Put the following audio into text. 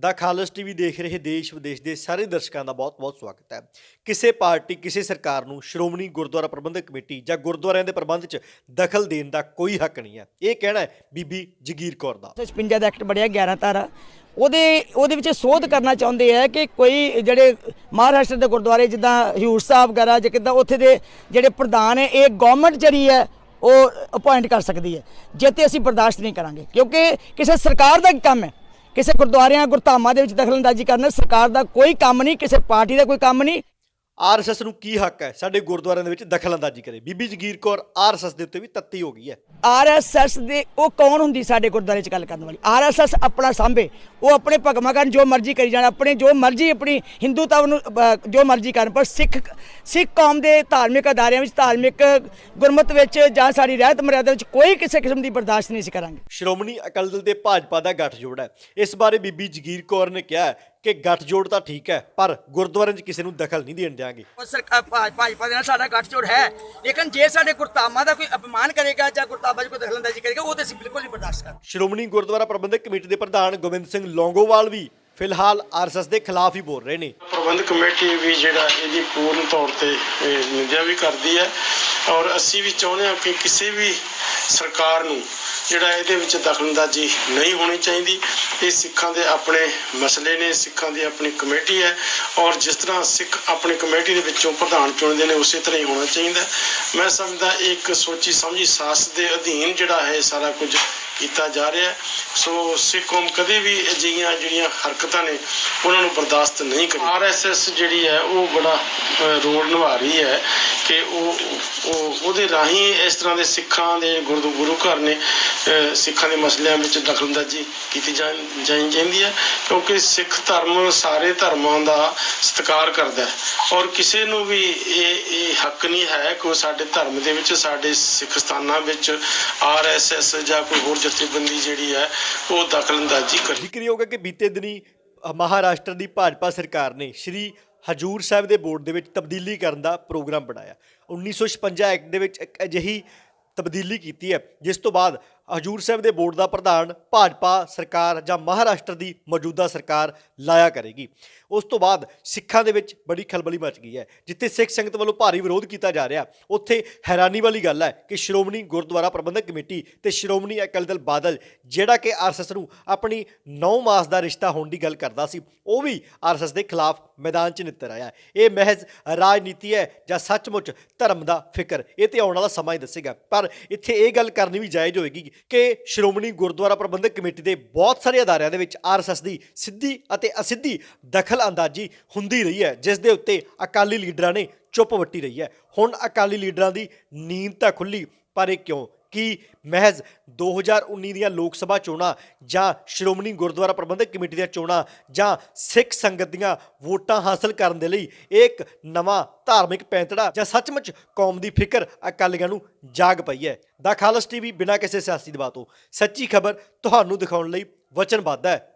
ਦਾ ਖਾਲਸ TV ਦੇਖ ਰਹੇ ਦੇਸ਼ ਵਿਦੇਸ਼ ਦੇ ਸਾਰੇ ਦਰਸ਼ਕਾਂ ਦਾ ਬਹੁਤ-ਬਹੁਤ ਸਵਾਗਤ ਹੈ। ਕਿਸੇ ਪਾਰਟੀ, ਕਿਸੇ ਸਰਕਾਰ ਨੂੰ ਸ਼੍ਰੋਮਣੀ ਗੁਰਦੁਆਰਾ ਪ੍ਰਬੰਧਕ ਕਮੇਟੀ ਜਾਂ ਗੁਰਦੁਆਰਿਆਂ ਦੇ ਪ੍ਰਬੰਧ 'ਚ ਦਖਲ ਦੇਣ ਦਾ ਕੋਈ ਹੱਕ ਨਹੀਂ ਹੈ। ਇਹ ਕਹਿਣਾ ਹੈ ਬੀਬੀ ਜਗੀਰ ਕੌਰ ਦਾ। 56 ਦਾ ਐਕਟ ਬੜਿਆ 11 ਤਾਰਾ ਉਹਦੇ ਉਹਦੇ ਵਿੱਚ ਸੋਧ ਕਰਨਾ ਚਾਹੁੰਦੇ ਆ ਕਿ ਕੋਈ ਜਿਹੜੇ ਮਹਾਰਾਸ਼ਟਰ ਦੇ ਗੁਰਦੁਆਰੇ ਜਿੱਦਾਂ ਹਯੂਰ ਸਾਹਿਬ ਵਗੈਰਾ ਜਾਂ ਕਿੱਦਾਂ ਉੱਥੇ ਦੇ ਜਿਹੜੇ ਪ੍ਰਧਾਨ ਹੈ, ਇਹ ਗਵਰਨਮੈਂਟ ਜਿਹੜੀ ਹੈ, ਉਹ ਅਪਾਇੰਟ ਕਰ ਸਕਦੀ ਹੈ। ਜੇ ਅਸੀਂ ਬਰਦਾਸ਼ਤ ਨਹੀਂ ਕਰਾਂਗੇ। ਕਿਉਂਕਿ ਕਿਸੇ ਸਰਕਾਰ ਦਾ ਕੰਮ ਹੈ। ਕਿਸੇ ਗੁਰਦੁਆਰਿਆਂ, ਗੁਰਧਾਮਾਂ ਦੇ ਵਿੱਚ ਦਖਲਅੰਦਾਜ਼ੀ ਕਰਨਾ ਸਰਕਾਰ ਦਾ ਕੋਈ ਕੰਮ ਨਹੀਂ, ਕਿਸੇ ਪਾਰਟੀ ਦਾ ਕੋਈ ਕੰਮ ਨਹੀਂ। ਆਰਐਸਐਸ ਨੂੰ ਕੀ ਹੱਕ ਹੈ? ਸਾਡੇ ਗੁਰਦੁਆਰਿਆਂ ਦੇ ਵਿੱਚ ਦਖਲਅੰਦਾਜ਼ੀ ਕਰੇ। ਬੀਬੀ ਜਗੀਰ ਕੌਰ ਆਰਐਸਐਸ ਦੇ ਉੱਤੇ ਵੀ ਤੱਤੀ ਹੋ ਗਈ ਹੈ। ਆਰਐਸਐਸ ਦੇ ਉਹ ਕੌਣ ਹੁੰਦੀ ਸਾਡੇ ਗੁਰਦੁਆਰੇ 'ਚ ਗੱਲ ਕਰਨ ਵਾਲੀ? ਆਰਐਸਐਸ ਆਪਣਾ ਸਾਂਭੇ। ਉਹ ਆਪਣੇ ਭਗਮਾ ਕਰਨ ਜੋ ਮਰਜ਼ੀ ਕਰੀ ਜਾਣ ਆਪਣੇ ਜੋ ਮਰਜ਼ੀ ਆਪਣੀ ਹਿੰਦੂਤਾ ਨੂੰ ਜੋ ਮਰਜ਼ੀ ਕਰਨ ਪਰ ਸਿੱਖ ਸਿੱਖ ਕੌਮ ਦੇ ਧਾਰਮਿਕ ਅਦਾਰਿਆਂ ਵਿੱਚ ਧਾਰਮਿਕ ਗੁਰਮਤ ਵਿੱਚ ਜਾਂ ਸਾਡੀ ਰਹਿਤ ਮਰਿਆਦਾ ਵਿੱਚ ਕੋਈ ਕਿਸੇ ਕਿਸਮ ਦੀ ਬਰਦਾਸ਼ਤ ਨਹੀਂ ਸੀ ਕਰਾਂਗੇ। ਸ਼੍ਰੋਮਣੀ ਅਕਾਲੀ ਦਲ ਤੇ ਭਾਜਪਾ ਦਾ ਗੱਠਜੋੜ ਹੈ। ਇਸ ਬਾਰੇ ਬੀਬੀ ਜਗੀਰ ਕੌਰ ਨੇ ਕਿਹਾ ਕਿ ਗੱਠਜੋੜ ਤਾਂ ਠੀਕ ਹੈ ਪਰ ਗੁਰਦੁਆਰਿਆਂ 'ਚ ਕਿਸੇ ਨੂੰ ਦਖਲ ਨਹੀਂ ਦੇਣ ਦਿਆਂਗੇ। ਉਹ ਸਰਕਾਰ ਭਾਜਪਾ ਦੇ ਨਾਲ ਸਾਡਾ ਗੱਠਜੋੜ ਹੈ ਲੇਕਿਨ ਜੇ ਸਾਡੇ ਗੁਰਤਾਮਾ ਦਾ ਕੋਈ ਅਪਮਾਨ ਕਰੇਗਾ ਜਾਂ ਗੁਰਤਾਬਾ 'ਚ ਕੋਈ ਦਖਲਅੰਦਾਜ਼ੀ ਕਰੇਗਾ ਉਹ ਤੇ ਅਸੀਂ ਬਿਲਕੁਲ ਨਹੀਂ ਬਰਦਾਸ਼ਤ ਕਰਾਂਗੇ ਸ਼੍ਰੋਮਣੀ ਗੁਰਦੁਆਰਾ ਪ੍ਰਬੰਧਕ ਕਮੇਟੀ ਦੇ ਪ੍ਰਧਾਨ ਗੋਬਿੰਦ ਸਿੰਘ ਲੌਂਗੋਵਾਲ ਵੀ ਫਿਲਹਾਲ ਆਰਐਸਐਸ ਦੇ ਖਿਲਾਫ ਹੀ ਬੋਲ ਰਹੇ ਨੇ। ਪ੍ਰਬੰਧਕ ਕਮੇਟੀ ਵੀ ਜਿਹੜਾ ਇਹਦੀ ਪੂਰਨ ਤੌਰ ਤੇ ਨਿੰਦਿਆ ਵੀ ਕਰਦੀ ਹੈ ਔਰ ਅਸੀਂ ਵੀ ਚਾਹੁੰਦੇ ਹਾਂ ਕਿ ਕਿਸੇ ਵੀ ਸਰਕਾਰ ਨੂੰ ਜਿਹੜਾ ਇਹਦੇ ਵਿੱਚ ਦਖਲਅੰਦਾਜ਼ੀ ਨਹੀਂ ਹੋਣੀ ਚਾਹੀਦੀ। ਇਹ ਸਿੱਖਾਂ ਦੇ ਆਪਣੇ ਮਸਲੇ ਨੇ, ਸਿੱਖਾਂ ਦੀ ਆਪਣੀ ਕਮੇਟੀ ਹੈ ਔਰ ਜਿਸ ਤਰ੍ਹਾਂ ਸਿੱਖ ਆਪਣੀ ਕਮੇਟੀ ਦੇ ਵਿੱਚੋਂ ਪ੍ਰਧਾਨ ਚੁਣਦੇ ਨੇ, ਉਸੇ ਤਰ੍ਹਾਂ ਹੀ ਹੋਣਾ ਚਾਹੀਦਾ। ਮੈਂ ਸਮਝਦਾ ਇੱਕ ਸੋਚੀ ਸਮਝੀ ਸਾਸ ਦੇ ਅਧੀਨ ਜਿਹੜਾ ਹੈ ਸਾਰਾ ਕੁਝ ਕੀਤਾ ਜਾ ਰਿਹਾ ਸੋ ਸਿੱਖ ਕੌਮ ਕਦੇ ਵੀ ਅਜਿਹੀਆਂ ਜਿਹੜੀਆਂ ਹਰਕਤਾਂ ਨੇ, ਉਹਨਾਂ ਨੂੰ ਬਰਦਾਸ਼ਤ ਨਹੀਂ ਕਰੀ ਆਰਐਸਐਸ ਜਿਹੜੀ ਹੈ, ਉਹ ਬੜਾ ਰੋਲ ਨਿਭਾ ਰਹੀ ਹੈ ਕਿ ਉਹ ਉਹਦੇ ਰਾਹੀਂ ਇਸ ਤਰ੍ਹਾਂ ਦੇ ਸਿੱਖਾਂ ਦੇ ਗੁਰੂ ਗੁਰੂ ਘਰ ਨੇ ਸਿੱਖਾਂ ਦੇ ਮਸਲਿਆਂ ਵਿੱਚ ਦਖਲਅੰਦਾਜ਼ੀ ਕੀਤੀ ਜਾਣੀ ਚਾਹੀਦੀ ਹੈ, ਕਿਉਂਕਿ ਸਿੱਖ ਧਰਮ ਸਾਰੇ ਧਰਮਾਂ ਦਾ ਸਤਿਕਾਰ ਕਰਦਾ ਹੈ ਔਰ ਕਿਸੇ ਨੂੰ ਵੀ ਇਹ ਇਹ ਹੱਕ ਨਹੀਂ ਹੈ ਕਿ ਉਹ ਸਾਡੇ ਧਰਮ ਦੇ ਵਿੱਚ, ਸਾਡੇ ਸਿੱਖ ਸਥਾਨਾਂ ਵਿੱਚ ਆਰਐਸਐਸ ਜਾਂ ਕੋਈ ਹੋਰ ਜਥੇਬੰਦੀ ਜਿਹੜੀ ਹੈ, ਉਹ ਦਖਲਅੰਦਾਜ਼ੀ ਕਰੇ। ਜ਼ਿਕਰਯੋਗ ਹੈ ਕਿ ਬੀਤੇ ਦਿਨੀ ਮਹਾਰਾਸ਼ਟਰ ਦੀ ਭਾਜਪਾ ਸਰਕਾਰ ਨੇ ਸ਼੍ਰੀ ਹਜੂਰ ਸਾਹਿਬ ਦੇ ਬੋਰਡ ਦੇ ਵਿੱਚ ਤਬਦੀਲੀ ਕਰਨ ਦਾ ਪ੍ਰੋਗਰਾਮ ਬਣਾਇਆ। 1956 ਐਕਟ ਦੇ ਵਿੱਚ ਇੱਕ ਅਜਿਹੀ ਤਬਦੀਲੀ ਕੀਤੀ ਹੈ, ਜਿਸ ਤੋਂ ਬਾਅਦ ਹਜੂਰ ਸਾਹਿਬ ਦੇ ਬੋਰਡ ਦਾ ਪ੍ਰਧਾਨ ਭਾਜਪਾ ਸਰਕਾਰ ਜਾਂ ਮਹਾਰਾਸ਼ਟਰ ਦੀ ਮੌਜੂਦਾ ਸਰਕਾਰ ਲਾਇਆ ਕਰੇਗੀ। ਉਸ ਤੋਂ ਬਾਅਦ ਸਿੱਖਾਂ ਦੇ ਵਿੱਚ ਬੜੀ ਖਲਬਲੀ ਮਚ ਗਈ ਹੈ, ਜਿੱਥੇ ਸਿੱਖ ਸੰਗਤ ਵੱਲੋਂ ਭਾਰੀ ਵਿਰੋਧ ਕੀਤਾ ਜਾ ਰਿਹਾ। ਉੱਥੇ ਹੈਰਾਨੀ ਵਾਲੀ ਗੱਲ ਹੈ ਕਿ ਸ਼੍ਰੋਮਣੀ ਗੁਰਦੁਆਰਾ ਪ੍ਰਬੰਧਕ ਕਮੇਟੀ ਤੇ ਸ਼੍ਰੋਮਣੀ ਅਕਾਲੀ ਦਲ ਬਾਦਲ, ਜਿਹੜਾ ਕਿ ਆਰਐਸਐਸ ਨੂੰ ਆਪਣੀ 9 ਮਾਸ ਦਾ ਰਿਸ਼ਤਾ ਹੋਣ ਦੀ ਗੱਲ ਕਰਦਾ ਸੀ, ਉਹ ਵੀ ਆਰਐਸਐਸ ਦੇ ਖਿਲਾਫ ਮੈਦਾਨ 'ਚ ਨਿੱਤਰ ਆਇਆ ਇਹ ਮਹਿਜ਼ ਰਾਜਨੀਤੀ ਹੈ ਜਾਂ ਸੱਚਮੁੱਚ ਧਰਮ ਦਾ ਫਿਕਰ, ਇਹ ਤੇ ਆਉਣ ਵਾਲਾ ਸਮਾਂ ਹੀ ਦੱਸੇਗਾ। ਪਰ ਇੱਥੇ ਇਹ ਗੱਲ ਕਰਨੀ ਵੀ ਜਾਇਜ਼ ਹੋਏਗੀ ਕਿ ਸ਼੍ਰੋਮਣੀ ਗੁਰਦੁਆਰਾ ਪ੍ਰਬੰਧਕ ਕਮੇਟੀ ਦੇ ਬਹੁਤ ਸਾਰੇ ਅਦਾਰਿਆਂ ਦੇ ਵਿੱਚ ਆਰਐਸਐਸ ਦੀ ਸਿੱਧੀ ਅਤੇ ਅਸਿੱਧੀ ਦਖਲ ਅੰਦਾਜ਼ੀ ਹੁੰਦੀ ਰਹੀ ਹੈ, ਜਿਸ ਦੇ ਉੱਤੇ ਅਕਾਲੀ ਲੀਡਰਾਂ ਨੇ ਚੁੱਪ ਵੱਟੀ ਰਹੀ ਹੈ। ਹੁਣ ਅਕਾਲੀ ਲੀਡਰਾਂ ਦੀ ਨੀਂਦ ਤਾਂ ਖੁੱਲੀ ਪਰ ਇਹ ਕਿਉਂ? ਕੀ ਮਹਿਜ਼ 2019 ਦੀਆਂ ਲੋਕ ਸਭਾ ਚੋਣਾਂ ਜਾਂ ਸ਼੍ਰੋਮਣੀ ਗੁਰਦੁਆਰਾ ਪ੍ਰਬੰਧਕ ਕਮੇਟੀ ਦੀਆਂ ਚੋਣਾਂ ਜਾਂ ਸਿੱਖ ਸੰਗਤ ਦੀਆਂ ਵੋਟਾਂ ਹਾਸਲ ਕਰਨ ਦੇ ਲਈ ਇਹ ਇੱਕ ਨਵਾਂ ਧਾਰਮਿਕ ਪੈਂਤੜਾ ਜਾਂ ਸੱਚਮੁੱਚ ਕੌਮ ਦੀ ਫਿਕਰ ਅਕਾਲੀਆਂ ਨੂੰ ਜਾਗ ਪਈ ਹੈ। ਦਾ ਖਾਲਸ ਟੀਵੀ ਬਿਨਾਂ ਕਿਸੇ ਸਿਆਸੀ ਦਬਾਅ ਤੋਂ। ਸੱਚੀ ਖਬਰ ਤੁਹਾਨੂੰ ਦਿਖਾਉਣ ਲਈ ਵਚਨਬੱਧ ਹੈ।